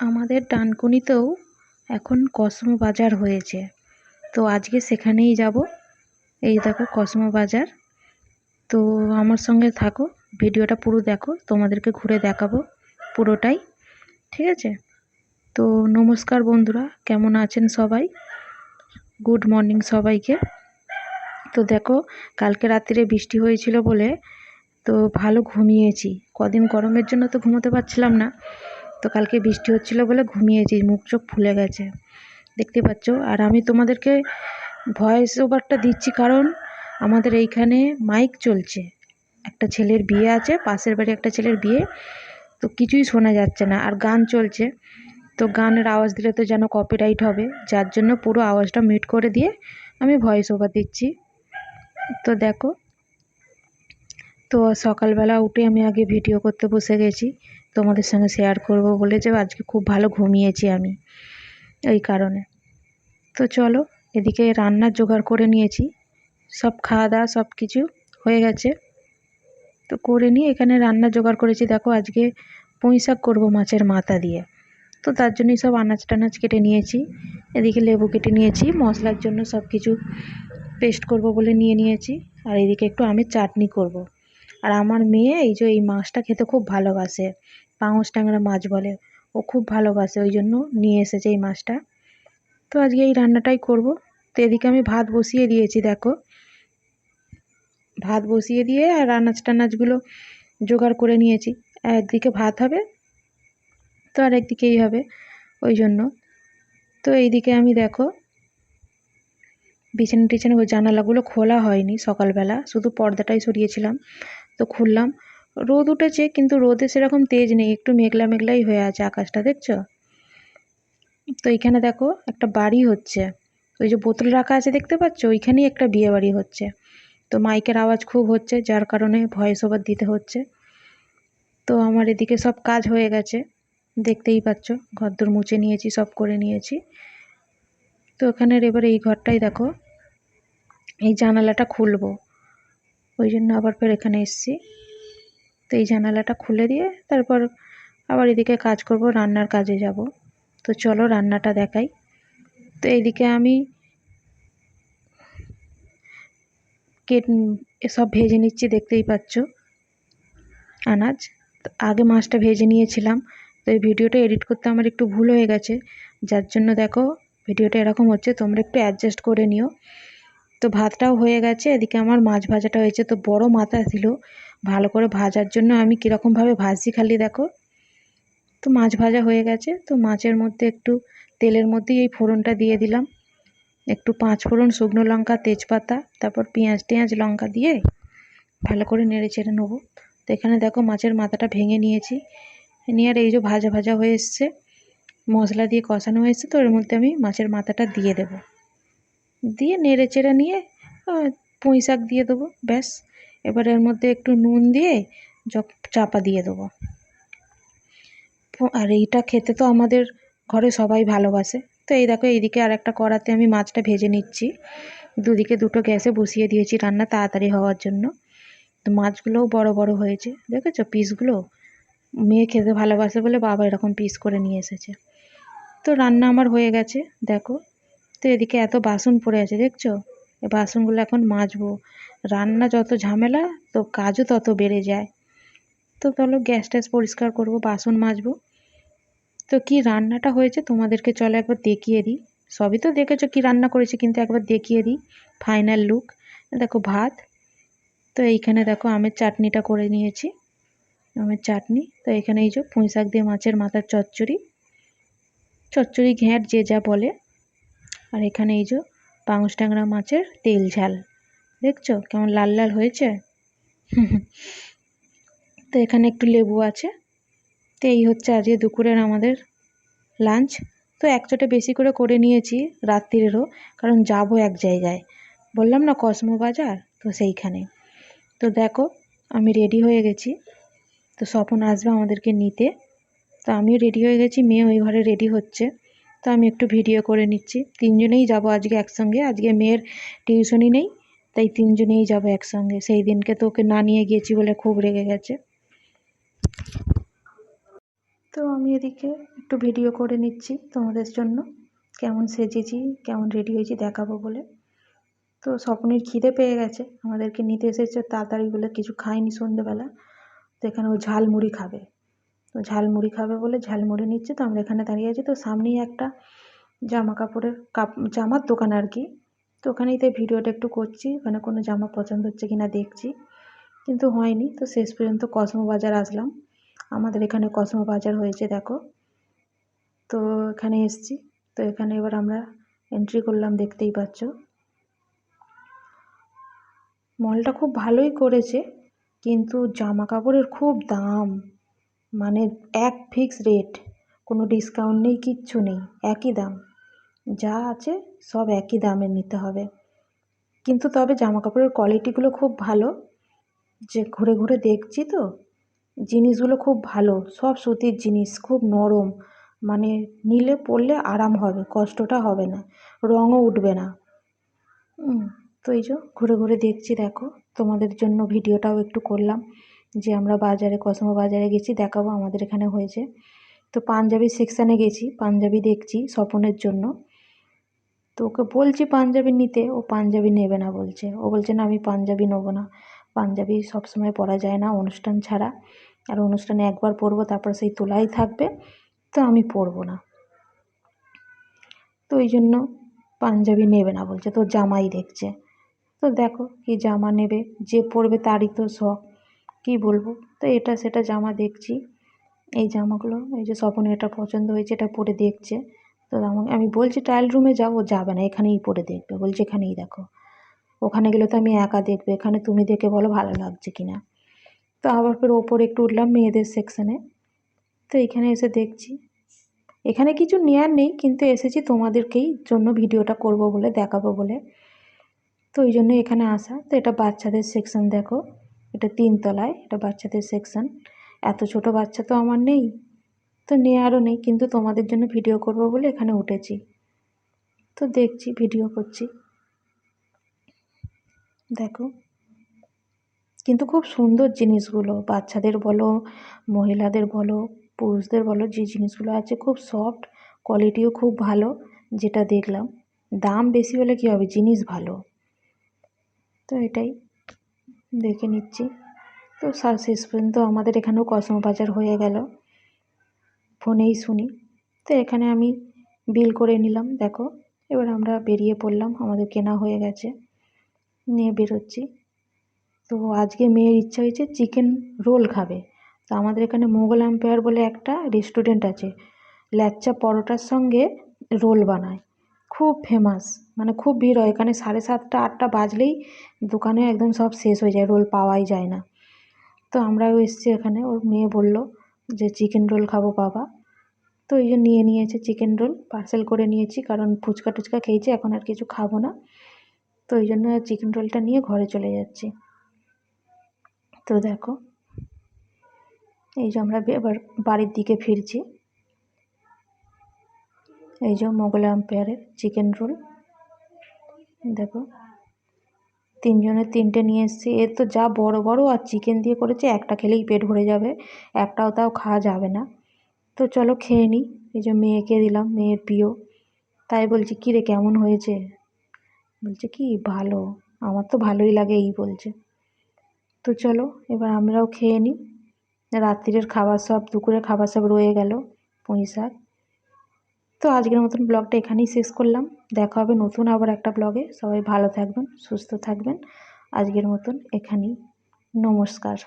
আমাদের ডানকুনিতেও এখন কসমো বাজার হয়েছে। তো আজকে সেখানেই যাব। এই দেখো কসমো বাজার। তো আমার সঙ্গে থাকো, ভিডিওটা পুরো দেখো, তোমাদেরকে ঘুরে দেখাবো পুরোটাই, ঠিক আছে? তো নমস্কার বন্ধুরা, কেমন আছেন সবাই? গুড মর্নিং সবাইকে। তো দেখো, কালকে রাত্রিরে বৃষ্টি হয়েছিল বলে তো ভালো ঘুমিয়েছি। কদিন গরমের জন্য তো ঘুমোতে পারছিলাম না। তো কালকে বৃষ্টি হচ্ছিল বলে ঘুমিয়েছি, মুখ চোখ ফুলে গেছে। দেখতে পাচ্ছ? আর আমি তোমাদেরকে ভয়েস ওভারটা দিচ্ছি কারণ আমাদের এইখানে মাইক চলছে। একটা ছেলের বিয়ে আছে, পাশের বাড়ি একটা ছেলের বিয়ে। তো কিছুই শোনা যাচ্ছে না, আর গান চলছে। তো গানের আওয়াজ দিলে তো যেন কপিরাইট হবে, যার জন্য পুরো আওয়াজটা মিউট করে দিয়ে আমি ভয়েস ওভার দিচ্ছি। তো দেখো, তো সকালবেলা উঠে আমি আগে ভিডিও করতে বসে গেছি। তোমাদের সঙ্গে শেয়ার করব বলে যে আজকে খুব ভালো ঘুমিয়েছি আমি, এই কারণে। তো চলো, এদিকে রান্নার জোগাড় করে নিয়েছি। সব খাওয়া দাওয়া সব কিছু হয়ে গেছে। তো করে নিয়ে এখানে রান্না জোগাড় করেছি। দেখো, আজকে পুঁই শাক করব মাছের মাথা দিয়ে। তো তার জন্যই সব আনাজ টানাজ কেটে নিয়েছি। এদিকে লেবু কেটে নিয়েছি। মশলার জন্য সব কিছু পেস্ট করব বলে নিয়ে নিয়েছি। আর এদিকে একটু আমি চাটনি করব। আর আমার মেয়ে এই যে এই মাছটা খেতে খুব ভালোবাসে। পাঙস ট্যাংরা মাছ বলে। ও খুব ভালোবাসে, ওই জন্য নিয়ে এসেছে এই মাছটা। তো আজকে এই রান্নাটাই করব। তো এদিকে আমি ভাত বসিয়ে দিয়েছি, দেখো। ভাত বসিয়ে দিয়ে আর আনাজ টানাজগুলো জোগাড় করে নিয়েছি। একদিকে ভাত হবে, তো আর একদিকেই হবে, ওই জন্য। তো এইদিকে আমি দেখো বিছানা টিছানা জানালাগুলো খোলা হয়নি সকালবেলা। শুধু পর্দাটাই সরিয়েছিলাম। তো খুললাম। রোদ উঠেছে কিন্তু রোদে সেরকম তেজ নেই, একটু মেঘলা মেঘলাই হয়ে আছে আকাশটা, দেখছ? তো এইখানে দেখো একটা বাড়ি হচ্ছে। ওই যে বোতল রাখা আছে দেখতে পাচ্ছ? ওইখানেই একটা বিয়ে বাড়ি হচ্ছে। তো মাইকের আওয়াজ খুব হচ্ছে, যার কারণে ভয়েস ওভার দিতে হচ্ছে। তো আমার এদিকে সব কাজ হয়ে গেছে, দেখতেই পাচ্ছ? ঘরদোর মুছে নিয়েছি, সব করে নিয়েছি। তো ওখানের এবার এই ঘরটাই দেখো। এই জানালাটা খুলবো। ওই জন্য আবার ফের এখানে এসছি। তো এই জানালাটা খুলে দিয়ে তারপর আবার এদিকে কাজ করব, রান্নার কাজে যাব। তো চলো রান্নাটা দেখাই। তো এইদিকে আমি কেট এসব ভেজে নিচ্ছি, দেখতেই পাচ্ছ আনাজ। আগে মাছটা ভেজে নিয়েছিলাম, তো এই ভিডিওটা এডিট করতে আমার একটু ভুল হয়ে গেছে। যার জন্য দেখো, ভিডিওটা এরকম হচ্ছে, তোমরা একটু অ্যাডজাস্ট করে নিও। তো ভাতটাও হয়ে গেছে, এদিকে আমার মাছ ভাজাটা হয়েছে, তো বড় মাথা ছিল। ভালো করে ভাজার জন্য আমি কীরকমভাবে ভাজি খালি দেখো। তো মাছ ভাজা হয়ে গেছে, তো মাছের মধ্যে একটু তেলের মধ্যেই এই ফোড়নটা দিয়ে দিলাম। একটু পাঁচ ফোড়ন শুকনো লঙ্কা, তেজপাতা, তারপর পেঁয়াজ টেঁয়াজ, লঙ্কা দিয়ে ভালো করে নেড়ে চেড়ে নেব। তো এখানে দেখো মাছের মাথাটা ভেঙে নিয়েছি। নিয়ে আর এই যে ভাজা ভাজা হয়ে এসছে, মশলা দিয়ে কষানো হয়েছে তো এর মধ্যে আমি মাছের মাথাটা দিয়ে দেবো। দিয়ে নেড়ে চেড়ে নিয়ে পুঁই শাক দিয়ে দেবো, ব্যাস। এবার এর মধ্যে একটু নুন দিয়ে চাপা দিয়ে দেবো। আর এইটা খেতে তো আমাদের ঘরে সবাই ভালোবাসে। তো এই দেখো, এইদিকে আর একটা কড়াতে আমি মাছটা ভেজে নিচ্ছি। দুদিকে দুটো গ্যাসে বসিয়ে দিয়েছি রান্না তাড়াতাড়ি হওয়ার জন্য। তো মাছগুলোও বড় বড় হয়েছে, দেখেছ? পিসগুলো মেয়ে খেতে ভালোবাসে বলে বাবা এরকম পিস করে নিয়ে এসেছে। তো রান্না আমার হয়ে গেছে, দেখো। তো এদিকে এত বাসন পড়ে আছে, দেখছ? এই বাসনগুলো এখন মাজবো। রান্না যত ঝামেলা, তো কাজও তত বেড়ে যায়। তো চলো গ্যাস ট্যাস পরিষ্কার করব, বাসন মাজবো। তো কি রান্নাটা হয়েছে তোমাদেরকে চলো একবার দেখিয়ে দিই। সবই তো দেখেছ কি রান্না করেছি, কিন্তু একবার দেখিয়ে দিই। ফাইনাল লুক দেখো ভাত। তো এইখানে দেখো আমের চাটনিটা করে নিয়েছি। আমের চাটনি। তো এখানে এই যে পুঁই শাক দিয়ে মাছের মাথার চচ্চড়ি। চচ্চড়ি ঘ্যাঁট যে যা বলে। আর এখানে এই যে পাঙস ট্যাংরা মাছের তেল ঝাল। দেখছ? কেমন লাল লাল হয়েছে? তো এখানে একটু লেবু আছে। তো এই হচ্ছে আজকে দুপুরের আমাদের লাঞ্চ তো একচোটে বেশি করে করে নিয়েছি রাত্রিরেরও, কারণ যাব এক জায়গায়। বললাম না কসমো বাজার? তো সেইখানে। তো দেখো, আমি রেডি হয়ে গেছি। তো স্বপন আসবে আমাদেরকে নিতে। তো আমিও রেডি হয়ে গেছি, মেয়ে ওই ঘরে রেডি হচ্ছে। তো আমি একটু ভিডিও করে নিচ্ছি। তিনজনেই যাব আজকে একসঙ্গে। আজকে মেয়ের টিউশনই নেই, তাই তিনজনেই যাব একসঙ্গে। সেই দিনকে তো ওকে না নিয়ে গিয়েছি বলে খুব রেগে গেছে। তো আমি এদিকে একটু ভিডিও করে নিচ্ছি তোমাদের জন্য। কেমন সেজেছি, কেমন রেডি হয়েছি দেখাবো বলে। তো স্বপ্নের খিদে পেয়ে গেছে। আমাদেরকে নিতে এসেছে, তাড়াতাড়ি বলে কিছু খায়নি সন্ধ্যেবেলা তো এখানে ও ঝালমুড়ি খাবে। তো ঝালমুড়ি খাবে বলে ঝালমুড়ি নিচ্ছে তো আমরা এখানে দাঁড়িয়ে আছি। তো সামনেই একটা জামা কাপড়ের কাপ, জামার দোকান আর কি। তো ওখানেই তাই ভিডিওটা একটু করছি ওখানে কোনো জামা পছন্দ হচ্ছে কি না দেখছি। কিন্তু হয়নি, তো শেষ পর্যন্ত কসমো বাজার আসলাম। আমাদের এখানে কসমো বাজার হয়েছে, দেখো। তো এখানে এসছি, তো এখানে এবার আমরা এন্ট্রি করলাম, দেখতেই পাচ্ছ। মলটা খুব ভালোই করেছে, কিন্তু জামা কাপড়ের খুব দাম। মানে এক ফিক্স রেট কোনো ডিসকাউন্ট নেই, কিচ্ছু নেই, একই দাম। যা আছে সব একই দামে নিতে হবে। কিন্তু তবে জামা কাপড়ের কোয়ালিটিগুলো খুব ভালো। যে ঘুরে ঘুরে দেখছি তো, জিনিসগুলো খুব ভালো, সব সুতির জিনিস, খুব নরম। মানে নিলে পরলে আরাম হবে, কষ্টটা হবে না, রঙও উঠবে না। তো এই যে ঘুরে ঘুরে দেখছি, দেখো, তোমাদের জন্য ভিডিওটাও একটু করলাম। যে আমরা বাজারে, কসমো বাজারে গেছি, দেখাবো আমাদের এখানে হয়েছে। তো পাঞ্জাবি সেকশানে গেছি, পাঞ্জাবি দেখছি স্বপনের জন্য। তো ওকে বলছি পাঞ্জাবি নিতে, ও পাঞ্জাবি নেবে না বলছে। ও বলছে, না, আমি পাঞ্জাবি নেব না। পাঞ্জাবি সবসময় পরা যায় না, অনুষ্ঠান ছাড়া। আর অনুষ্ঠানে একবার পরবো, তারপর সেই তোলাই থাকবে, তো আমি পরবো না। তো ওই জন্য পাঞ্জাবি নেবে না বলছে। তো জামাই দেখছে। তো দেখো কি জামা নেবে, যে পরবে তারই তো শখ। কী বলব? তো এটা সেটা জামা দেখছি। এই জামাগুলো, এই যে স্বপনে এটা পছন্দ হয়েছে, এটা পরে দেখছে। তো আমাকে, আমি বলছি ট্রায়াল রুমে যাব, যাবে না, এখানেই পরে দেখবে। বলছে এখানেই দেখো। ওখানে গেলে তো আমি একা দেখবে, এখানে তুমি দেখে বলো ভালো লাগছে কি না তো আবার ফের ওপরে একটু উঠলাম মেয়েদের সেকশানে তো এখানে এসে দেখছি। এখানে কিছু নেওয়ার নেই, কিন্তু এসেছি তোমাদেরকেই জন্য ভিডিওটা করব বলে, দেখাবো বলে। তো ওই জন্য এখানে আসা। তো এটা বাচ্চাদের সেকশন দেখো। এটা তিনতলায় এটা বাচ্চাদের সেকশন এত ছোট বাচ্চা তো আমার নেই, তো নেওয়ারও নেই, কিন্তু তোমাদের জন্য ভিডিও করব বলে এখানে উঠেছি। তো দেখছি ভিডিও করছি। দেখো। কিন্তু খুব সুন্দর জিনিসগুলো, বাচ্চাদের বলো, মহিলাদের বলো, পুরুষদের বলো, যে জিনিসগুলো আছে খুব সফট কোয়ালিটিও খুব ভালো, যেটা দেখলাম। দাম বেশি হলে কী হবে? জিনিস ভালো। তো এটাই। দেখে নিচ্ছি। তো শেষ পর্যন্ত আমাদের এখানেও কসমো বাজার হয়ে গেল। ফোনেই শুনি। তো এখানে আমি বিল করে নিলাম, দেখো। এবার আমরা বেরিয়ে পড়লাম, আমাদের কেনা হয়ে গেছে। নিয়ে বেরোচ্ছি। তো আজকে মেয়ের ইচ্ছা হয়েছে চিকেন রোল খাবে। তো আমাদের এখানে মোগল আম্পায়ার বলে একটা রেস্টুরেন্ট আছে। ল্যাচ্চা পরোটার সঙ্গে রোল বানায়। খুব ফেমাস মানে খুব ভিড় হয়। এখানে সাড়ে সাতটা, আটটা বাজলেই দোকানে একদম সব শেষ হয়ে যায়, রোল পাওয়াই যায় না। তো আমরাও এসছি এখানে, ওর মেয়ে বলল যে চিকেন রোল খাব বাবা। তো এই জন্য নিয়ে নিয়েছে চিকেন রোল পার্সেল করে নিয়েছি, কারণ ফুচকা টুচকা খেয়েছি, এখন আর কিছু খাব না। তো ওই জন্য চিকেন রোলটা নিয়ে ঘরে চলে যাচ্ছি। তো দেখো, এই যে আমরা এবার বাড়ির দিকে ফিরছি। এই যে মোগল আম্পায়ারের চিকেন রোল দেখো তিনজনের তিনটে নিয়ে এসেছি। এর তো যা বড় বড়, আর চিকেন দিয়ে করেছে, একটা খেলেই পেট ভরে যাবে, একটাও তাও খাওয়া যাবে না। তো চলো খেয়ে নিই এই যে মেয়েকে দিলাম, মেয়ের প্রিয়। তাই বলছি, কী রে, কেমন হয়েছে? বলছে, কি ভালো, আমার তো ভালোই লাগে, এই বলছে। তো চলো, এবার আমরাও খেয়ে নিই রাত্রিরের খাবার সব, দুপুরের খাবার সব রয়ে গেল, পুঁই শাক। তো আজকের মতন ব্লগটা এখানেই শেষ করলাম। দেখা হবে নতুন আবার একটা ব্লগে। সবাই ভালো থাকবেন, সুস্থ থাকবেন। আজকের মতন এখানেই। নমস্কার।